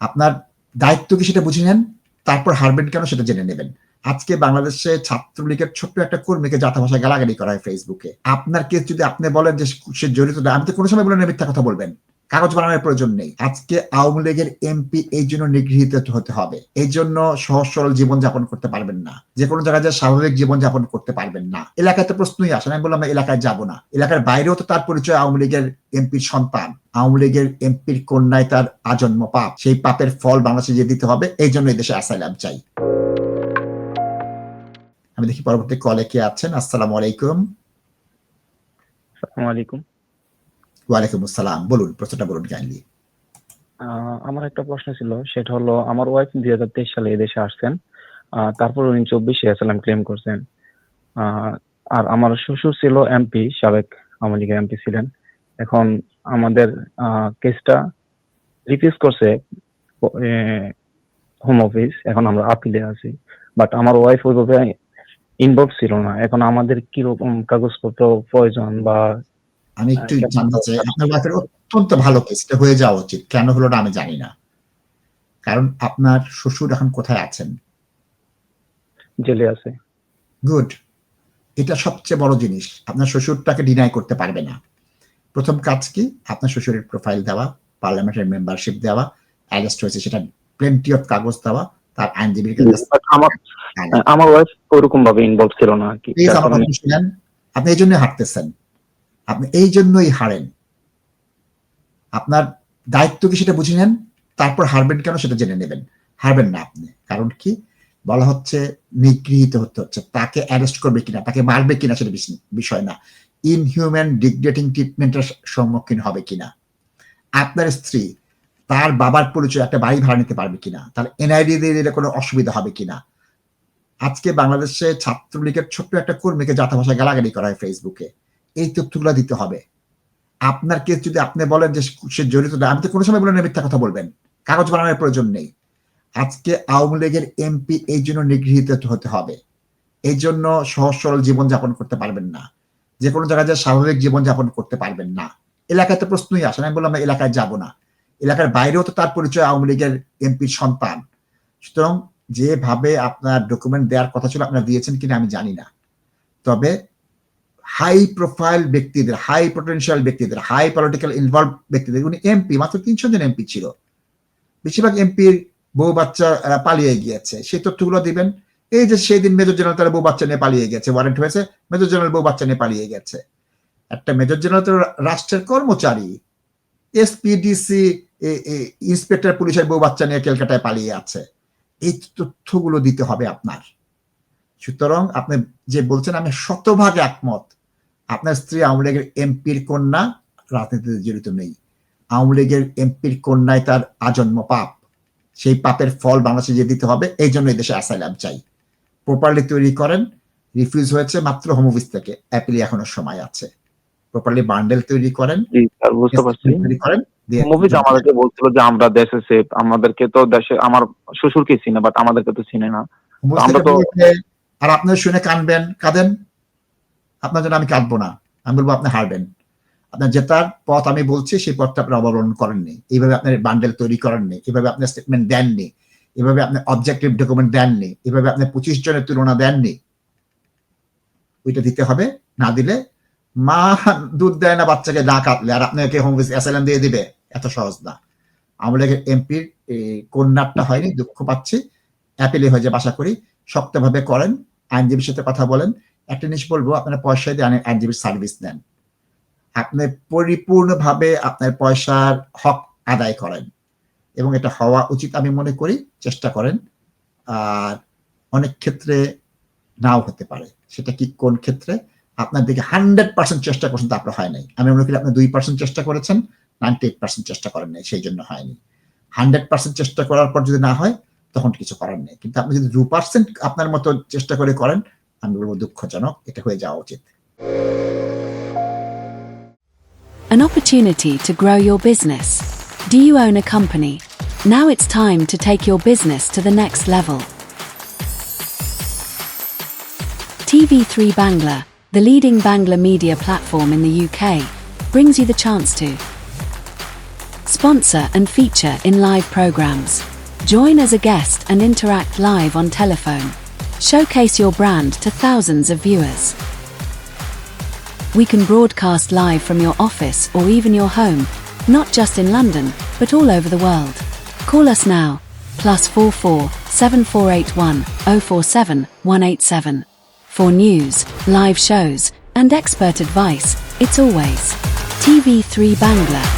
আপনার দায়িত্ব কি সেটা বুঝে নেন তারপর হারবেন কেন সেটা জেনে নেবেন। আজকে বাংলাদেশে ছাত্রলীগের ছোট্ট একটা কর্মীকে জাতা ভাষায় গালাগালি করা হয় ফেসবুকে আপনার কেস যদি আপনি বলেন যে সে জড়িত না, আমি তো কোনো সময় বলেন মিথ্যা কথা বলবেন। কাগজ বানানোর প্রয়োজন নেই। আজকে আওয়ামী লীগের এমপি এই জন্য নিগৃহীত হতে হবে। এই জন্য সহজ সরল জীবনযাপন করতে পারবেন না। যে কোনো জায়গায় স্বাভাবিক জীবনযাপন করতে পারবেন না। এলাকায় তো প্রশ্নই আসে না। বললাম এলাকায় যাব না। এলাকার বাইরেও তো তার পরিচয় আওয়ামী লীগের এমপির সন্তান। আওয়ামী লীগের এমপির কন্যায় তার আজন্ম পাপ। সেই পাপের ফল বাংলাদেশে যে দিতে হবে, এই জন্য দেশে আসাইলাম চাই। আমি দেখি পরবর্তী কলে কে আছেন। আসসালামু আলাইকুম। আসসালামু আলাইকুম। ওয়ালাইকুম আসসালাম, বলুন, প্রশ্নটা বলুন কাইন্ডলি আমার একটা প্রশ্ন ছিল, সেটা হলো, আমার ওয়াইফ দুই হাজার তেইশ সালে এদেশে আসছেন তারপর উনি চব্বিশে অ্যাসালাম ক্লেম করছেন। আর আমার শ্বশুর ছিল এমপি সাবেক আওয়ামী লীগের এমপি ছিলেন। এখন আমাদের কেসটা রিপিস করছে হোম অফিস এখন আমরা আপিলে আছি। বাট আমার ওয়াইফ ওইভাবে ইনভলভ ছিল না। এখন আমাদের কীরকম কাগজপত্র প্রয়োজন বা আমি একটু জানতে চাই আপনার ওয়াইফের অত্যন্ত ভালো কেসটা হয়ে যাওয়া উচিত। কেন হলো না আমি জানি না। কারণ আপনার শ্বশুর এখন কোথায় আছেন? জেলে আছে। গুড এটা সবচেয়ে বড় জিনিস আপনার শ্বশুরটাকে ডিনাই করতে পারবে না। প্রথম কাজ কি? আপনার শ্বশুরের প্রোফাইল দেওয়া পার্লামেন্টের মেম্বারশিপ দেওয়া অ্যারেস্ট হয়েছে সেটা প্লেন্টি অফ কাগজ দেওয়া তার আইনজীবীর আমার আমার ওয়াইফ ওরকম ভাবে ইনভলভ ছিল না আর কি। আপনি এই জন্যই হারতেছেন আপনি এই জন্যই হারেন। আপনার দায়িত্ব কি সেটা বুঝে নেন? তারপর হারবেন কেন সেটা জেনে নেবেন। হারবেন না আপনি। কারণ কি? বলা হচ্ছে, নিগৃহীত হতে হচ্ছে। তাকে অ্যারেস্ট করবে কিনা, তাকে মারবে কিনা সেটা বিষয় না। ইনহিউম্যান ডিগ্রেডিং ট্রিটমেন্টের সম্মুখীন হবে কিনা? আপনার স্ত্রী, তার বাবার পরিচয় একটা বাড়ি ভাড়া নিতে পারবে কিনা? তাহলে এনআইডি দিলে কোনো অসুবিধা হবে কিনা? আজকে বাংলাদেশে ছাত্রলীগের ছোট্ট একটা কর্মীকে জাতা ভাষায় গালাগালি করা হয় ফেসবুকে এই তথ্যগুলো দিতে হবে। আপনার কেস যদি আপনি বলেন যে সে জড়িত না তো কোনো সময় বলেন মিথ্যা কথা বলবেন। কাগজ বানানোর প্রয়োজন নেই। আজকে আওয়ামী লীগের এমপি এই জন্য নিগৃহীত হতে হবে। এই জন্য সহজ সরল জীবনযাপন করতে পারবেন না। যে কোনো জায়গায় যে স্বাভাবিক জীবন যাপন করতে পারবেন না। এলাকায় তো প্রশ্নই আসে না। আমি বললাম এলাকায় যাব না। এলাকার বাইরেও তো তার পরিচয় আওয়ামী লীগের এমপির সন্তান। সুতরাং যেভাবে আপনার ডকুমেন্ট দেওয়ার কথা ছিল, আপনারা দিয়েছেন কিনা আমি জানি না। তবে হাই প্রোফাইল ব্যক্তিদের হাই পটেনশিয়াল ব্যক্তিদের হাই পলিটিক্যাল ইনভলভ ব্যক্তিদের, উনি এমপি মাত্র তিনশো জন এমপি ছিল। বেশিরভাগ এমপির বউ বাচ্চা পালিয়ে গিয়েছে। সেই তথ্যগুলো দিবেন। এই যে সেই দিন মেজর জেনারেল তার বউ বাচ্চা নিয়ে পালিয়ে গেছে ওয়ারেন্ট হয়েছে, মেজর জেনারেল বউ বাচ্চা নিয়ে পালিয়ে গেছে। একটা মেজর জেনারেল তো রাষ্ট্রের কর্মচারী। এসপিডিসি ইন্সপেক্টর পুলিশের বউ বাচ্চা নিয়ে ক্যালকাটায় পালিয়ে আছে। এই তথ্যগুলো দিতে হবে আপনার। সুতরাং আপনি যে বলছেন, আমি শতভাগ একমত। আপনার স্ত্রী আওয়ামী লীগের এমপির কন্যা রাজনীতিতে জড়িত নেই। আওয়ামী লীগের এমপির কন্যায় তার আজন্ম পাপ। সেই পাপের ফল বাংলাদেশে যে দিতে হবে এই জন্য দেশে আসাইলাম চাই। প্রপারলি তৈরি করেন রিফিউজ হয়েছে মাত্র হোম অফিস থেকে। অ্যাপিলি এখনও সময় আছে। প্রপারলি বান্ডেল তৈরি করেন। করেন। মুভিজ আমাদেরকে বলছিল যে আমরা দেশে সেফ আমাদেরকে তো দেশে আমার শ্বশুরকে চিনে বাট আমাদেরকে তো চিনে না। আমরা তো- আর আপনার শুনে কানবেন কাঁদেন। আপনার জন্য আমি কাঁদবো না। আমি বলব, আপনি হারবেন। আপনার জেতার পথ আমি বলছি, সেই পথটা আপনি অবলম্বন করেননি। এইভাবে আপনার বান্ডেল তৈরি করেননি। এভাবে আপনি স্টেটমেন্ট দেননি। এভাবে আপনি অবজেক্টিভ ডকুমেন্ট দেননি। এভাবে আপনি পঁচিশ জনের তুলনা দেননি। ওইটা দিতে হবে, না দিলে মা দুধ দেয় না বাচ্চাকে না কাটলে আর আপনাকে হোম অ্যাসাইলাম দিয়ে দিবে। এত সহজ না। আমাদের এমপির কন্যাটা হয়নি, দুঃখ পাচ্ছি। অ্যাপিলে হয়ে যাবে আশা করি। শক্তভাবে করেন, আইনজীবীর সাথে কথা বলেন। একটা জিনিস বলব, আপনারা পয়সা দিয়ে আইন- আইনজীবীর সার্ভিস নেন। আপনি পরিপূর্ণভাবে আপনার পয়সার হক আদায় করেন এবং এটা হওয়া উচিত আমি মনে করি, চেষ্টা করেন। আর অনেক ক্ষেত্রে নাও হতে পারে। সেটা কি কোন ক্ষেত্রে? আপনার দিকে হান্ড্রেড পার্সেন্ট চেষ্টা করছেন তা আপনার হয় নাই। আমি মনে করি আপনি দুই পার্সেন্ট চেষ্টা করেছেন নাইনটি এইট পার্সেন্ট চেষ্টা করেন নাই, সেই জন্য হয়নি। হান্ড্রেড পার্সেন্ট চেষ্টা করার পর যদি না হয়, তখন কিছু করার নেই। কিন্তু আপনি যদি দু পার্সেন্ট আপনার মতো চেষ্টা করে করেন আমি বলবো দুঃখজনক এটা হয়ে যাওয়া উচিত An opportunity to grow your business. Do you own a company? Now it's time to take your business to the next level. TV3 Bangla, the leading Bangla media platform in the UK, brings you the chance to sponsor and feature in live programs. Join as a guest and interact live on telephone. Showcase your brand to thousands of viewers. We can broadcast live from your office or even your home, not just in London, but all over the world. Call us now, plus 44 7481 047 187. For news, live shows, and expert advice, it's always TV3 Bangla.